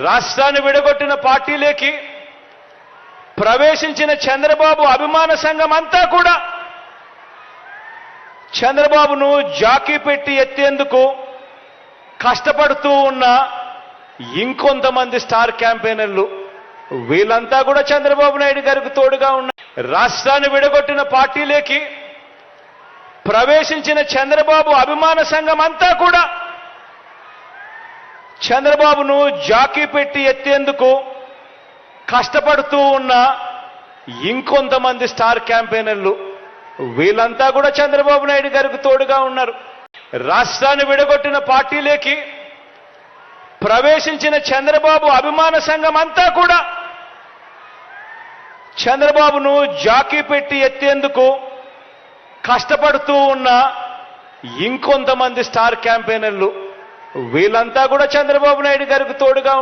రాష్ట్రాన్ని విడగొట్టిన పార్టీలేకి ప్రవేశించిన చంద్రబాబు అభిమాన సంఘం అంతా కూడా చంద్రబాబును జాకీ పెట్టి ఎత్తేందుకు కష్టపడుతూ ఉన్న ఇంకొంతమంది స్టార్ క్యాంపెయినర్లు వీళ్ళంతా కూడా చంద్రబాబు నాయుడు గారికి తోడుగా ఉన్న రాష్ట్రాన్ని విడగొట్టిన పార్టీలేకి ప్రవేశించిన చంద్రబాబు అభిమాన సంఘం అంతా కూడా చంద్రబాబును జాకీ పెట్టి ఎత్తేందుకు కష్టపడుతూ ఉన్న ఇంకొంతమంది స్టార్ క్యాంపెయినర్లు వీళ్ళంతా కూడా చంద్రబాబు నాయుడు గారికి తోడుగా ఉన్నారు. రాష్ట్రాన్ని విడగొట్టిన పార్టీలేకి ప్రవేశించిన చంద్రబాబు అభిమాన సంఘం అంతా కూడా చంద్రబాబును జాకీ పెట్టి ఎత్తేందుకు కష్టపడుతూ ఉన్న ఇంకొంతమంది స్టార్ క్యాంపెయినర్లు వీళ్ళంతా కూడా చంద్రబాబు నాయుడు గారికి తోడుగా